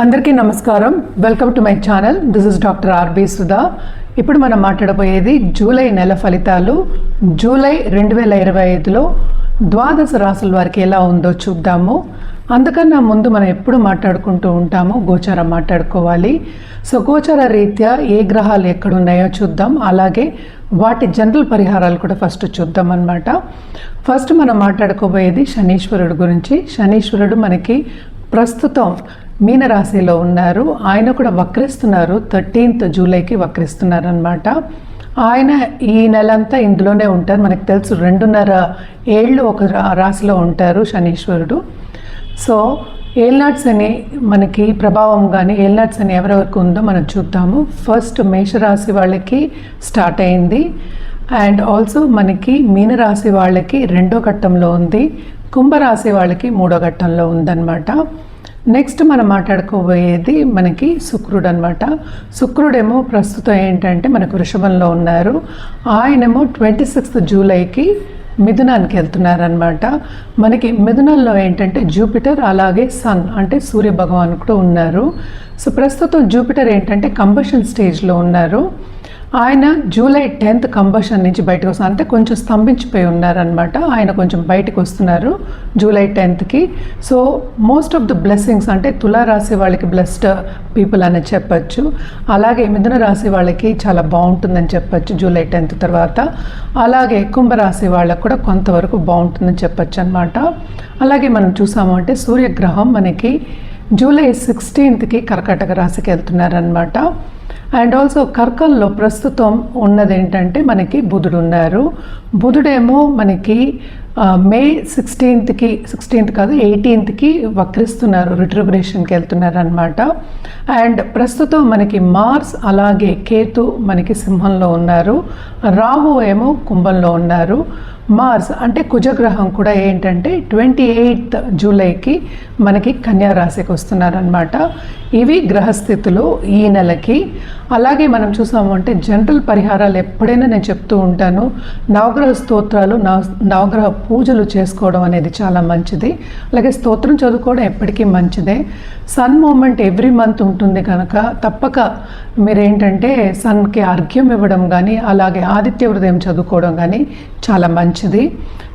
అందరికీ నమస్కారం. Welcome to my channel this is doctor R B Sudha ఇప్పుడు మనం మాట్లాడబోయేది జూలై నెల ఫలితాలు. జూలై రెండు వేల ఇరవై ఐదులో ద్వాదశ రాసుల వారికి ఎలా ఉందో చూద్దాము. అందుకన్నా ముందు మనం ఎప్పుడు మాట్లాడుకుంటూ ఉంటాము గోచారం మాట్లాడుకోవాలి. సో గోచార రీత్యా ఏ గ్రహాలు ఎక్కడున్నాయో చూద్దాం. అలాగే వాటి జనరల్ పరిహారాలు కూడా ఫస్ట్ చూద్దాం అనమాట ఫస్ట్ మనం మాట్లాడుకోబోయేది శనీశ్వరుడు గురించి. శనీశ్వరుడు మనకి ప్రస్తుతం మీనరాశిలో ఉన్నారు. ఆయన కూడా వక్రిస్తున్నారు. థర్టీన్త్ జూలైకి వక్రిస్తున్నారు అనమాట ఆయన ఈ నెలంతా ఇందులోనే ఉంటారు. మనకు తెలుసు రెండున్నర ఏళ్ళు ఒక రాశిలో ఉంటారు శనీశ్వరుడు. సో ఏల్నాట్స్ అని మనకి ప్రభావం కానీ ఏల్నాట్స్ అని ఎవరెవరికి ఉందో మనం చూద్దాము. ఫస్ట్ మేషరాశి వాళ్ళకి స్టార్ట్ అయింది. అండ్ ఆల్సో మనకి మీనరాశి వాళ్ళకి రెండో ఘట్టంలో ఉంది. కుంభరాశి వాళ్ళకి మూడో ఘట్టంలో ఉందన్నమాట. నెక్స్ట్ మనం మాట్లాడుకోబోయేది మనకి శుక్రుడు అనమాట శుక్రుడేమో ప్రస్తుతం ఏంటంటే మనకు వృషభంలో ఉన్నారు. ఆయనేమో ట్వంటీ సిక్స్త్ జూలైకి మిథునానికి వెళ్తున్నారనమాట మనకి మిథునంలో ఏంటంటే జూపిటర్ అలాగే సన్ అంటే సూర్య భగవాన్ కూడా ఉన్నారు. సో ప్రస్తుతం జూపిటర్ ఏంటంటే కంబషన్ స్టేజ్లో ఉన్నారు. ఆయన జూలై టెన్త్ కంబషన్ నుంచి బయటకు వస్తున్నారు. అంటే కొంచెం స్తంభించిపోయి ఉన్నారనమాట ఆయన కొంచెం బయటకు వస్తున్నారు July టెన్త్కి so most of the blessings అంటే తులారాశి వాళ్ళకి బ్లెస్డ్ పీపుల్ అని చెప్పచ్చు. అలాగే మిథున రాశి వాళ్ళకి చాలా బాగుంటుందని చెప్పచ్చు జూలై టెన్త్ తర్వాత. అలాగే కుంభరాశి వాళ్ళకు కూడా కొంతవరకు బాగుంటుందని చెప్పచ్చు అనమాట అలాగే మనం చూసాము అంటే సూర్యగ్రహం మనకి జూలై సిక్స్టీన్త్కి కర్కాటక రాశికి వెళ్తున్నారనమాట అండ్ ఆల్సో కర్కల్లో ప్రస్తుతం ఉన్నది ఏంటంటే మనకి బుధుడు ఉన్నారు. బుధుడేమో మనకి మే సిక్స్టీన్త్కి సిక్స్టీన్త్ కాదు ఎయిటీన్త్కి వక్రిస్తున్నారు రిట్రిబ్రేషన్కి వెళ్తున్నారు అనమాట అండ్ ప్రస్తుతం మనకి మార్స్ అలాగే కేతు మనకి సింహంలో ఉన్నారు. రాహు ఏమో కుంభంలో ఉన్నారు. మార్స్ అంటే కుజగ్రహం కూడా ఏంటంటే ట్వంటీ ఎయిత్ జూలైకి మనకి కన్యా రాశికి వస్తున్నారనమాట ఇవి గ్రహస్థితులు ఈ నెలకి. అలాగే మనం చూసాము అంటే జనరల్ పరిహారాలు ఎప్పుడైనా నేను చెప్తూ ఉంటాను. నవగ్రహ స్తోత్రాలు నవ నవగ్రహ పూజలు చేసుకోవడం అనేది చాలా మంచిది. అలాగే స్తోత్రం చదువుకోవడం ఎప్పటికీ మంచిదే. సన్ మూమెంట్ ఎవ్రీ మంత్ ఉంటుంది కనుక తప్పక మీరేంటంటే సన్కి అర్ఘ్యం ఇవ్వడం కానీ అలాగే ఆదిత్య హృదయం చదువుకోవడం కానీ చాలా మంచిది.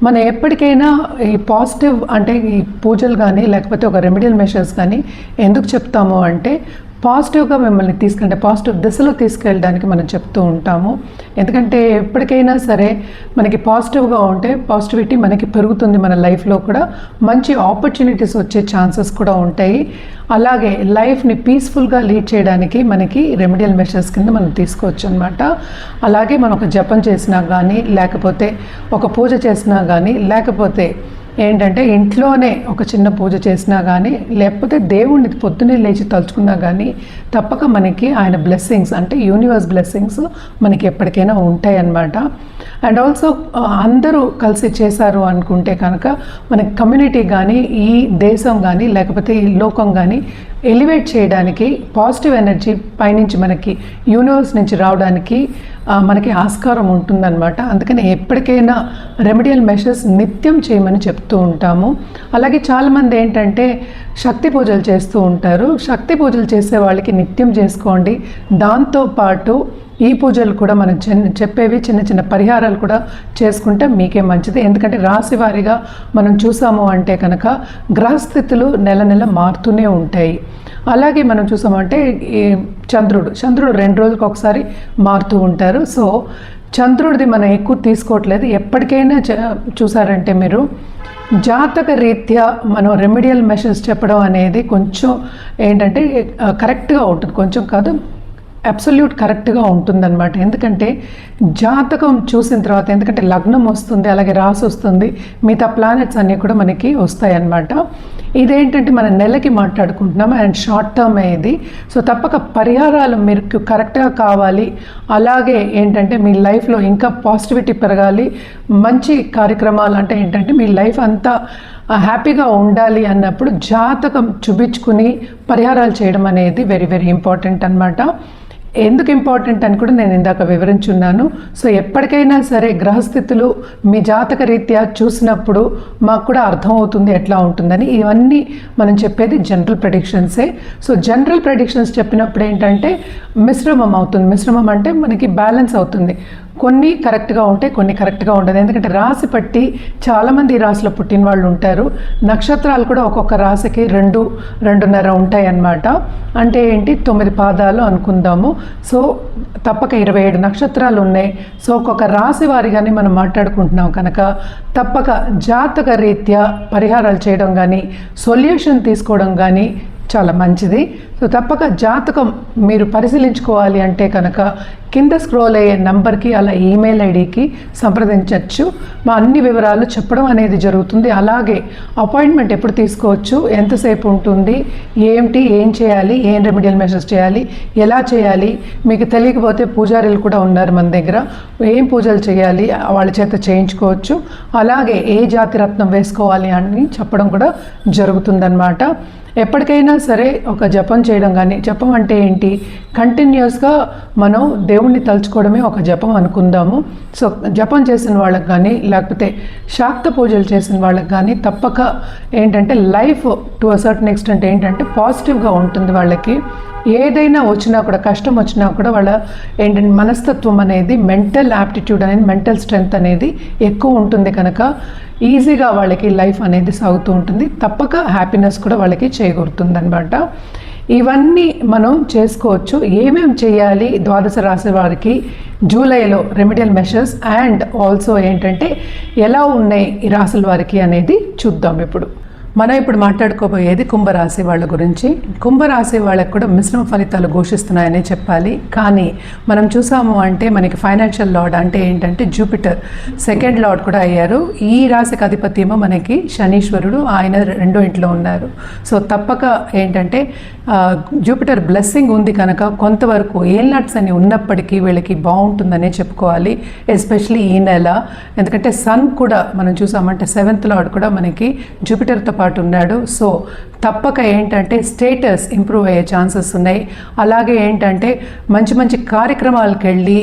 మనం ఎప్పటికైనా ఈ పాజిటివ్ అంటే ఈ పూజలు కానీ లేకపోతే ఒక రెమెడియల్ మెషర్స్ కానీ ఎందుకు చెప్తాము అంటే పాజిటివ్గా మిమ్మల్ని తీసుకుంటే పాజిటివ్ దిశలో తీసుకెళ్ళడానికి మనం చెప్తూ ఉంటాము. ఎందుకంటే ఎప్పటికైనా సరే మనకి పాజిటివ్గా ఉంటే పాజిటివిటీ మనకి పెరుగుతుంది మన లైఫ్లో కూడా. మంచి ఆపర్చునిటీస్ వచ్చే ఛాన్సెస్ కూడా ఉంటాయి. అలాగే లైఫ్ని పీస్ఫుల్గా లీడ్ చేయడానికి మనకి రెమెడియల్ మెషర్స్ కింద మనం తీసుకోవచ్చు అనమాట అలాగే మనం ఒక జపం చేసినా కానీ లేకపోతే ఒక పూజ చేసినా కానీ లేకపోతే ఏంటంటే ఇంట్లోనే ఒక చిన్న పూజ చేసినా కానీ లేకపోతే దేవుణ్ణి పొద్దున్నే లేచి తలుచుకున్నా కానీ తప్పక మనకి ఆయన బ్లెస్సింగ్స్ అంటే యూనివర్స్ బ్లెస్సింగ్స్ మనకి ఎప్పటికైనా ఉంటాయన్నమాట. అండ్ ఆల్సో uh, అందరూ కలిసి చేశారు అనుకుంటే కనుక మనకి కమ్యూనిటీ కానీ ఈ దేశం కానీ లేకపోతే ఈ లోకం కానీ ఎలివేట్ చేయడానికి పాజిటివ్ ఎనర్జీ పైనుంచి మనకి యూనివర్స్ నుంచి రావడానికి మనకి ఆస్కారం ఉంటుందన్నమాట. అందుకని ఎప్పటికైనా రెమెడియల్ మెషర్స్ నిత్యం చేయమని చెప్తూ ఉంటాము. అలాగే చాలామంది ఏంటంటే శక్తి పూజలు చేస్తూ ఉంటారు. శక్తి పూజలు చేసే వాళ్ళకి నిత్యం చేసుకోండి. దాంతోపాటు ఈ పూజలు కూడా మనం చిన్న చెప్పేవి చిన్న చిన్న పరిహారాలు కూడా చేసుకుంటే మీకే మంచిది. ఎందుకంటే రాశి వారిగా మనం చూసాము అంటే కనుక గ్రహస్థితులు నెల నెల మారుతూనే ఉంటాయి. అలాగే మనం చూసామంటే ఈ చంద్రుడు చంద్రుడు రెండు రోజులకు ఒకసారి మారుతూ ఉంటారు. సో చంద్రుడిది మనం ఎక్కువ తీసుకోవట్లేదు. ఎప్పటికైనా చ- చూసారంటే మీరు జాతక రీత్యా మనం రెమెడియల్ మెషర్స్ చెప్పడం అనేది కొంచెం ఏంటంటే కరెక్ట్గా ఉంటుంది. కొంచెం కాదు అబ్సల్యూట్ కరెక్ట్గా ఉంటుందన్నమాట. ఎందుకంటే జాతకం చూసిన తర్వాత ఎందుకంటే లగ్నం వస్తుంది అలాగే రాసి వస్తుంది మిగతా ప్లానెట్స్ అన్నీ కూడా మనకి వస్తాయి అన్నమాట ఇదేంటంటే మన నెలకి మాట్లాడుకుంటున్నాం అండ్ షార్ట్ టర్మ్ ఇది. సో తప్పక పరిహారాలు మీకు కరెక్ట్గా కావాలి. అలాగే ఏంటంటే మీ లైఫ్లో ఇంకా పాజిటివిటీ పెరగాలి. మంచి కార్యక్రమాలు అంటే ఏంటంటే మీ లైఫ్ అంతా హ్యాపీగా ఉండాలి అన్నప్పుడు జాతకం చూపించుకుని పరిహారాలు చేయడం అనేది వెరీ వెరీ ఇంపార్టెంట్ అనమాట ఎందుకు ఇంపార్టెంట్ అని కూడా నేను ఇందాక వివరించున్నాను. సో ఎప్పటికైనా సరే గ్రహస్థితులు మీ జాతక రీత్యా చూసినప్పుడు మాకు కూడా అర్థమవుతుంది ఎట్లా ఉంటుందని. ఇవన్నీ మనం చెప్పేది జనరల్ ప్రెడిక్షన్సే. సో జనరల్ ప్రెడిక్షన్స్ చెప్పినప్పుడు ఏంటంటే మిశ్రమం అవుతుంది. మిశ్రమం అంటే మనకి బ్యాలెన్స్ అవుతుంది. కొన్ని కరెక్ట్గా ఉంటాయి కొన్ని కరెక్ట్గా ఉండదు. ఎందుకంటే రాశి పట్టి చాలామంది రాశిలో పుట్టిన వాళ్ళు ఉంటారు. నక్షత్రాలు కూడా ఒక్కొక్క రాశికి రెండు రెండున్నర ఉంటాయి అన్నమాట అంటే ఏంటి? తొమ్మిది పాదాలు అనుకుందాము. సో తప్పక ఇరవై ఏడు నక్షత్రాలు ఉన్నాయి. సో ఒక్కొక్క రాశి వారిగానే మనం మాట్లాడుకుంటున్నాం కనుక తప్పక జాతక రీత్యా పరిహారాలు చేయడం కానీ సొల్యూషన్ తీసుకోవడం కానీ చాలా మంచిది. సో తప్పక జాతకం మీరు పరిశీలించుకోవాలి అంటే కనుక కింద స్క్రోల్ అయ్యే నంబర్కి అలా ఈమెయిల్ ఐడికి సంప్రదించవచ్చు మా అన్ని వివరాలు చెప్పడం అనేది జరుగుతుంది. అలాగే అపాయింట్మెంట్ ఎప్పుడు తీసుకోవచ్చు ఎంతసేపు ఉంటుంది ఏంటి ఏం చేయాలి ఏం రెమెడియల్ మెషర్స్ చేయాలి ఎలా చేయాలి మీకు తెలియకపోతే పూజారులు కూడా ఉన్నారు మన దగ్గర. ఏం పూజలు చేయాలి వాళ్ళ చేత చేయించుకోవచ్చు. అలాగే ఏ జాతి రత్నం వేసుకోవాలి అని చెప్పడం కూడా జరుగుతుందన్నమాట. ఎప్పటికైనా సరే ఒక జపం చేయడం కానీ జపం అంటే ఏంటి? కంటిన్యూస్గా మనం దేవుణ్ణి తలుచుకోవడమే ఒక జపం అనుకుందాము. సో జపం చేసిన వాళ్ళకి కానీ లేకపోతే శాక్త పూజలు చేసిన వాళ్ళకి కానీ తప్పక ఏంటంటే life to a certain extent ఏంటంటే పాజిటివ్గా ఉంటుంది వాళ్ళకి. ఏదైనా వచ్చినా కూడా కష్టం వచ్చినా కూడా వాళ్ళ ఏంటంటే మనస్తత్వం అనేది మెంటల్ యాప్టిట్యూడ్ అనేది మెంటల్ స్ట్రెంగ్త్ అనేది ఎక్కువ ఉంటుంది కనుక ఈజీగా వాళ్ళకి లైఫ్ అనేది సాగుతూ ఉంటుంది. తప్పక హ్యాపీనెస్ కూడా వాళ్ళకి చేకూరుతుంది అనమాట ఇవన్నీ మనం చేసుకోవచ్చు. ఏమేమి చేయాలి? ద్వాదశ రాశి వారికి జూలైలో రెమెడియల్ మెషర్స్ అండ్ ఆల్సో ఏంటంటే ఎలా ఉన్నాయి ఈ రాశుల వారికి అనేది చూద్దాం ఇప్పుడు. మనం ఇప్పుడు మాట్లాడుకోబోయేది కుంభరాశి వాళ్ళ గురించి. కుంభరాశి వాళ్ళకి కూడా మిశ్రమ ఫలితాలు ఘోషిస్తున్నాయని చెప్పాలి. కానీ మనం చూసాము అంటే మనకి ఫైనాన్షియల్ లార్డ్ అంటే ఏంటంటే జూపిటర్ సెకండ్ లార్డ్ కూడా అయ్యారు. ఈ రాశికి అధిపతి ఏమో మనకి శనీశ్వరుడు. ఆయన రెండో ఇంట్లో ఉన్నారు. సో తప్పక ఏంటంటే జూపిటర్ బ్లెస్సింగ్ ఉంది కనుక కొంతవరకు ఏల్నట్స్ అని ఉన్నప్పటికీ వీళ్ళకి బాగుంటుందనే చెప్పుకోవాలి. ఎస్పెషలీ ఈ నెల. ఎందుకంటే సన్ కూడా మనం చూసామంటే సెవెంత్ లార్డ్ కూడా మనకి జూపిటర్తో పాటు ఉన్నాడు. సో తప్పక ఏంటంటే స్టేటస్ ఇంప్రూవ్ అయ్యే ఛాన్సెస్ ఉన్నాయి. అలాగే ఏంటంటే మంచి మంచి కార్యక్రమాలకు వెళ్ళి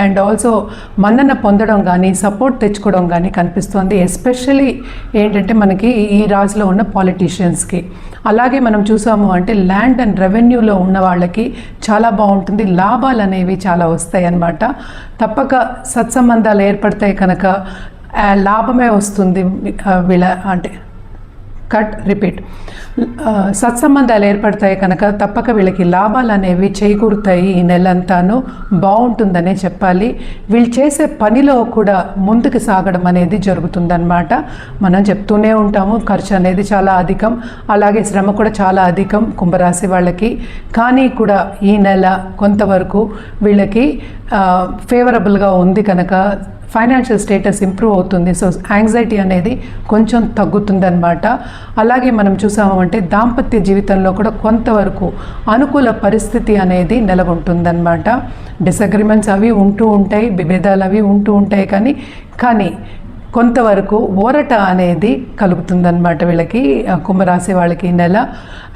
అండ్ ఆల్సో మన్నన పొందడం కానీ సపోర్ట్ తెచ్చుకోవడం కానీ కనిపిస్తుంది. ఎస్పెషలీ ఏంటంటే మనకి ఈ రాజులో ఉన్న పాలిటీషియన్స్కి అలాగే మనం చూసాము అంటే ల్యాండ్ అండ్ రెవెన్యూలో ఉన్న వాళ్ళకి చాలా బాగుంటుంది. లాభాలు అనేవి చాలా వస్తాయి అన్నమాట. తప్పక సత్సంబంధాలు ఏర్పడతాయి కనుక లాభమే వస్తుంది. వీళ్ళ అంటే కట్ రిపీట్. సత్సంబంధాలు ఏర్పడతాయి కనుక తప్పక వీళ్ళకి లాభాలు అనేవి చేకూరుతాయి ఈ నెలంతాను. బాగుంటుందనే చెప్పాలి. వీళ్ళు చేసే పనిలో కూడా ముందుకు సాగడం అనేది జరుగుతుందన్నమాట. మనం చెప్తూనే ఉంటాము ఖర్చు అనేది చాలా అధికం. అలాగే శ్రమ కూడా చాలా అధికం కుంభరాశి వాళ్ళకి. కానీ కూడా ఈ నెల కొంతవరకు వీళ్ళకి ఫేవరబుల్గా ఉంది కనుక ఫైనాన్షియల్ స్టేటస్ ఇంప్రూవ్ అవుతుంది. సో యాంగ్జైటీ అనేది కొంచెం తగ్గుతుందనమాట అలాగే మనం చూసామంటే దాంపత్య జీవితంలో కూడా కొంతవరకు అనుకూల పరిస్థితి అనేది నెలకొంటుందన్నమాట. డిసగ్రిమెంట్స్ అవి ఉంటూ ఉంటాయి విభేదాలు అవి ఉంటూ ఉంటాయి కానీ కానీ కొంతవరకు ఊరట అనేది కలుగుతుందన్నమాట వీళ్ళకి కుంభరాశి వాళ్ళకి ఈ నెల.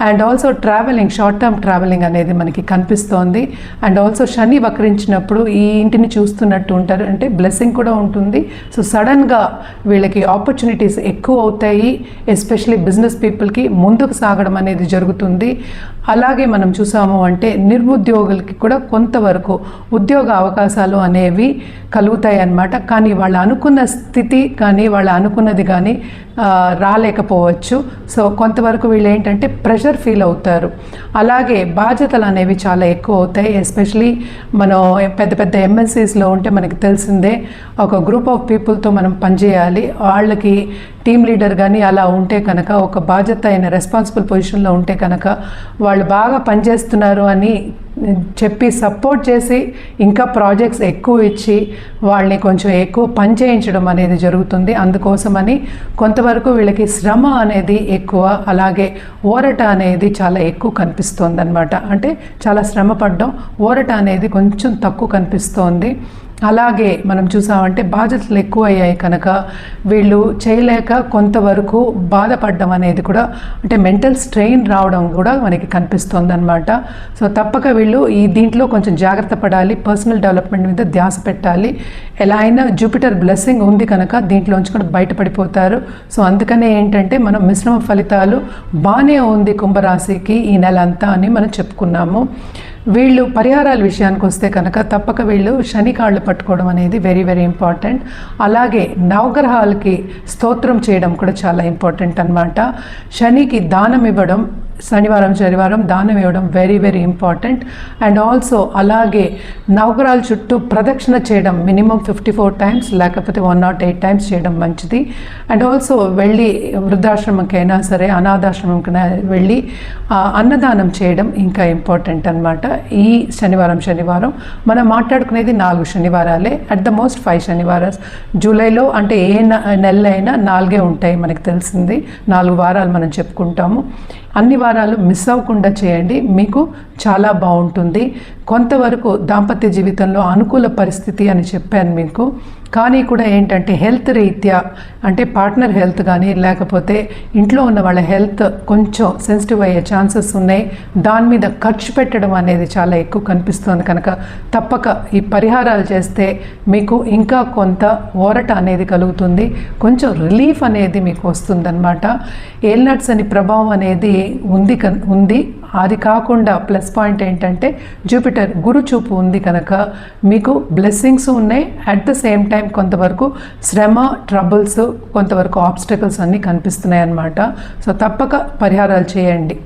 And also travelling short term travelling అనేది మనకి కనిపిస్తోంది. అండ్ ఆల్సో శని వక్రించినప్పుడు ఈ ఇంటిని చూస్తున్నట్టు ఉంటారు. అంటే బ్లెస్సింగ్ కూడా ఉంటుంది. సో సడన్గా వీళ్ళకి ఆపర్చునిటీస్ ఎక్కువ అవుతాయి. ఎస్పెషలీ బిజినెస్ పీపుల్కి ముందుకు సాగడం అనేది జరుగుతుంది. అలాగే మనం చూసాము అంటే నిరుద్యోగులకి కూడా కొంతవరకు ఉద్యోగ అవకాశాలు అనేవి కలుగుతాయి అన్నమాట కానీ వాళ్ళు అనుకున్న స్థితి కానీ వాళ్ళు అనుకున్నది కానీ రాలేకపోవచ్చు. సో కొంతవరకు వీళ్ళు ఏంటంటే ప్రెషర్ ఫీల్ అవుతారు. అలాగే బాధ్యతలు అనేవి చాలా ఎక్కువ అవుతాయి. ఎస్పెషలీ మనం పెద్ద పెద్ద ఎంఎన్సీస్లో ఉంటే మనకి తెలిసిందే ఒక గ్రూప్ ఆఫ్ పీపుల్తో మనం పనిచేయాలి. వాళ్ళకి టీమ్ లీడర్ కానీ అలా ఉంటే కనుక ఒక బాధ్యత అయిన రెస్పాన్సిబుల్ పొజిషన్లో ఉంటే కనుక వాళ్ళు బాగా పనిచేస్తున్నారు అని చెప్పి సపోర్ట్ చేసి ఇంకా ప్రాజెక్ట్స్ ఎక్కువ ఇచ్చి వాళ్ళని కొంచెం ఎక్కువ పని చేయించడం అనేది జరుగుతుంది. అందుకోసమని కొంతవరకు వీళ్ళకి శ్రమ అనేది ఎక్కువ అలాగే ఓరట అనేది చాలా ఎక్కువ కనిపిస్తుంది అనమాట అంటే చాలా శ్రమ పడ్డం ఓరట అనేది కొంచెం తక్కువ కనిపిస్తోంది. అలాగే మనం చూసామంటే బాధ్యతలు ఎక్కువ అయ్యాయి కనుక వీళ్ళు చేయలేక కొంతవరకు బాధపడడం అనేది కూడా అంటే మెంటల్ స్ట్రెయిన్ రావడం కూడా మనకి కనిపిస్తుంది అనమాట సో తప్పక వీళ్ళు ఈ దీంట్లో కొంచెం జాగ్రత్త పడాలి పర్సనల్ డెవలప్మెంట్ మీద ధ్యాస పెట్టాలి. ఎలా అయినా జూపిటర్ బ్లెస్సింగ్ ఉంది కనుక దీంట్లోంచి కూడా బయటపడిపోతారు. సో అందుకనే ఏంటంటే మనం మిశ్రమ ఫలితాలు బాగానే ఉంది కుంభరాశికి ఈ నెల అంతా అని మనం చెప్పుకున్నాము. వీళ్ళు పరిహారాల విషయానికి వస్తే కనుక తప్పక వీళ్ళు శని కాళ్ళు పట్టుకోవడం అనేది వెరీ వెరీ ఇంపార్టెంట్ అలాగే నవగ్రహాలకి స్తోత్రం చేయడం కూడా చాలా ఇంపార్టెంట్ అన్నమాట. శనికి దానం ఇవ్వడం శనివారం శనివారం దానం ఇవ్వడం very very important and also అలాగే నవగ్రహాల చుట్టూ ప్రదక్షిణ చేయడం మినిమం ఫిఫ్టీ ఫోర్ టైమ్స్ లేకపోతే వన్ నాట్ ఎయిట్ టైమ్స్ చేయడం మంచిది. అండ్ ఆల్సో వెళ్ళి వృద్ధాశ్రమంకైనా సరే అనాథాశ్రమంకైనా వెళ్ళి అన్నదానం చేయడం ఇంకా ఇంపార్టెంట్ అన్నమాట. ఈ శనివారం శనివారం మనం మాట్లాడుకునేది నాలుగు శనివారాలే. అట్ ద మోస్ట్ ఫైవ్ శనివారాస్ జూలైలో అంటే ఏ నెల అయినా నాలుగే ఉంటాయి మనకి తెలిసింది. నాలుగు వారాలు మనం చెప్పుకుంటాము. అన్ని వారాలు మిస్ అవ్వకుండా చేయండి. మీకు చాలా బాగుంటుంది. కొంతవరకు దాంపత్య జీవితంలో అనుకూల పరిస్థితి అని చెప్పాను మీకు. కానీ కూడా ఏంటంటే హెల్త్ రీత్యా అంటే పార్ట్నర్ హెల్త్ కానీ లేకపోతే ఇంట్లో ఉన్న వాళ్ళ హెల్త్ కొంచెం సెన్సిటివ్ అయ్యే ఛాన్సెస్ ఉన్నాయి. దాని మీద ఖర్చు పెట్టడం అనేది చాలా ఎక్కువ కనిపిస్తుంది కనుక తప్పక ఈ పరిహారాలు చేస్తే మీకు ఇంకా కొంత ఓరట అనేది కలుగుతుంది. కొంచెం రిలీఫ్ అనేది మీకు వస్తుందన్నమాట. ఏల్నట్స్ అని ప్రభావం అనేది ఉంది కన్ ఉంది. అది కాకుండా ప్లస్ పాయింట్ ఏంటంటే జూపిటర్ గురు చూపు ఉంది కనుక మీకు బ్లెస్సింగ్స్ ఉన్నాయి. అట్ ద సేమ్ టైం కొంతవరకు శ్రమ ట్రబుల్స్ కొంతవరకు ఆబ్స్టకల్స్ అన్నీ కనిపిస్తున్నాయి అన్నమాట సో తప్పక పరిహారాలు చేయండి.